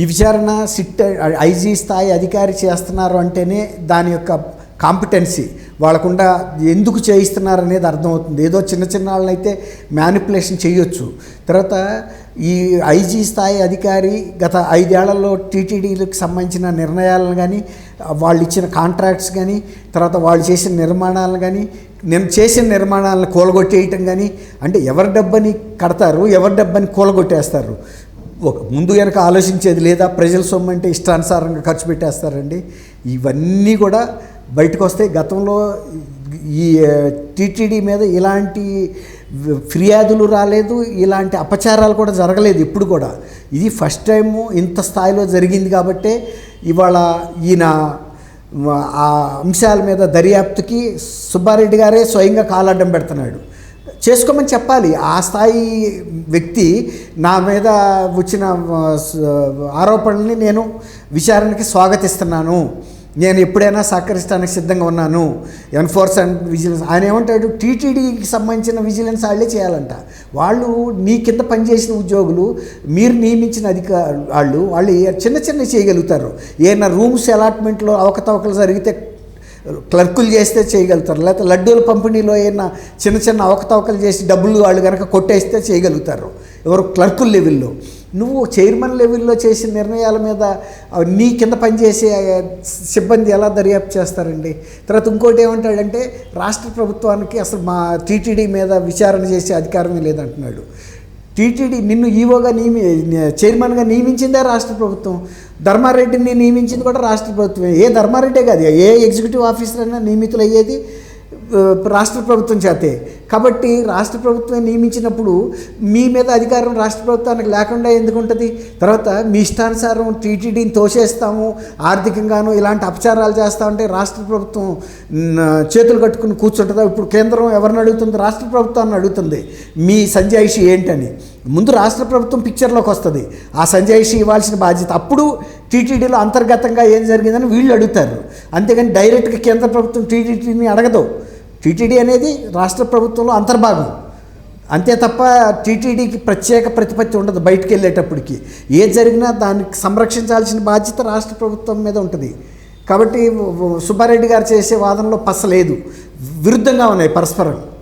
ఈ విచారణ SIT IG స్థాయి అధికారి చేస్తున్నారు అంటేనే దాని యొక్క కాంపిటెన్సీ వాళ్ళకుండా ఎందుకు చేయిస్తున్నారు అనేది అర్థమవుతుంది. ఏదో చిన్న చిన్న వాళ్ళనైతే మ్యానిపులేషన్ చేయొచ్చు. తర్వాత ఈ ఐజీ స్థాయి అధికారి గత ఐదేళ్ళలో టీటీడీలకు సంబంధించిన నిర్ణయాలను కానీ వాళ్ళు ఇచ్చిన కాంట్రాక్ట్స్ కానీ తర్వాత వాళ్ళు చేసిన నిర్మాణాలను కానీ నేను చేసిన నిర్మాణాలను కూలగొట్టేయటం కానీ అంటే ఎవరి డబ్బని కడతారు ఎవరి డబ్బని కూలగొట్టేస్తారు. ఒక ముందు వెనక ఆలోచించేది లేదా ప్రజల సొమ్ము అంటే ఇష్టానుసారంగా ఖర్చు పెట్టేస్తారండి. ఇవన్నీ కూడా బయటకు వస్తే గతంలో ఈ టీటీడీ మీద ఇలాంటి ఫిర్యాదులు రాలేదు ఇలాంటి అపచారాలు కూడా జరగలేదు ఇప్పుడు కూడా. ఇది ఫస్ట్ టైము ఇంత స్థాయిలో జరిగింది కాబట్టే ఇవాళ ఈయన ఆ అంశాల మీద దర్యాప్తుకి సుబ్బారెడ్డి గారే స్వయంగా కాలడ్డం పెడుతున్నాడు. చేసుకోమని చెప్పాలి. ఆ స్థాయి వ్యక్తి నా మీద వచ్చిన ఆరోపణల్ని నేను విచారణకి స్వాగతిస్తున్నాను. నేను ఎప్పుడైనా సహకరిస్తానికి సిద్ధంగా ఉన్నాను. ఎన్ఫోర్స్ అండ్ విజిలెన్స్ ఆయన ఏమంటాడు? టీటీడీకి సంబంధించిన విజిలెన్స్ వాళ్ళే చేయాలంట. వాళ్ళు నీ కింద పనిచేసిన ఉద్యోగులు మీరు నియమించిన అధికారు వాళ్ళు వాళ్ళు చిన్న చిన్న చేయగలుగుతారు. ఏమైనా రూమ్స్ అలాట్మెంట్లో అవకతవకలు జరిగితే క్లర్కులు చేస్తే చేయగలుగుతారు. లేకపోతే లడ్డూల పంపిణీలో ఏమైనా చిన్న చిన్న అవకతవకలు చేసి డబ్బులు వాళ్ళు కనుక కొట్టేస్తే చేయగలుగుతారు. ఎవరు క్లర్కుల లెవెల్లో. నువ్వు చైర్మన్ లెవెల్లో చేసిన నిర్ణయాల మీద నీ కింద పనిచేసే సిబ్బంది ఎలా దర్యాప్తు చేస్తారండి? తర్వాత ఇంకోటి ఏమంటాడంటే రాష్ట్ర ప్రభుత్వానికి అసలు మా టీటీడీ మీద విచారణ చేసే అధికారమే లేదంటున్నాడు. టీటీడీ నిన్ను ఈవోగా నియమి చైర్మన్గా నియమించిందే రాష్ట్ర ప్రభుత్వం. ధర్మారెడ్డిని నియమించింది కూడా రాష్ట్ర ప్రభుత్వమే. ఏ ధర్మారెడ్డే కాదు ఏ ఎగ్జిక్యూటివ్ ఆఫీసర్ అయినా నియమితులు అయ్యేది రాష్ట్ర ప్రభుత్వం చేతే. కాబట్టి రాష్ట్ర ప్రభుత్వం నియమించినప్పుడు మీ మీద అధికారం రాష్ట్ర ప్రభుత్వానికి లేకుండా ఎందుకు ఉంటుంది? తర్వాత మీ ఇష్టానుసారం టీటీడీని తోసేస్తాము ఆర్థికంగాను ఇలాంటి అపచారాలు చేస్తామంటే రాష్ట్ర ప్రభుత్వం చేతులు కట్టుకుని కూర్చుంటుందా? ఇప్పుడు కేంద్రం ఎవరిని అడుగుతుంది? రాష్ట్ర ప్రభుత్వాన్ని అడుగుతుంది. మీ సంజాయిషి ఏంటని. ముందు రాష్ట్ర ప్రభుత్వం పిక్చర్లోకి వస్తుంది. ఆ సంజాయిషి ఇవ్వాల్సిన బాధ్యత అప్పుడు టీటీడీలో అంతర్గతంగా ఏం జరిగిందని వీళ్ళు అడుగుతారు. అంతేగాని డైరెక్ట్గా కేంద్ర ప్రభుత్వం టీటీడీని అడగదు. టీటీడీ అనేది రాష్ట్ర ప్రభుత్వంలో అంతర్భాగం. అంతే తప్ప టీటీడీకి ప్రత్యేక ప్రతిపత్తి ఉండదు బయటికి వెళ్ళేటప్పటికి. ఏది జరిగినా దానికి సంరక్షించాల్సిన బాధ్యత రాష్ట్ర ప్రభుత్వం మీద ఉంటుంది. కాబట్టి సుబ్బారెడ్డి గారు చేసే వాదనలో పసలేదు విరుద్ధంగా ఉన్నాయి పరస్పరం.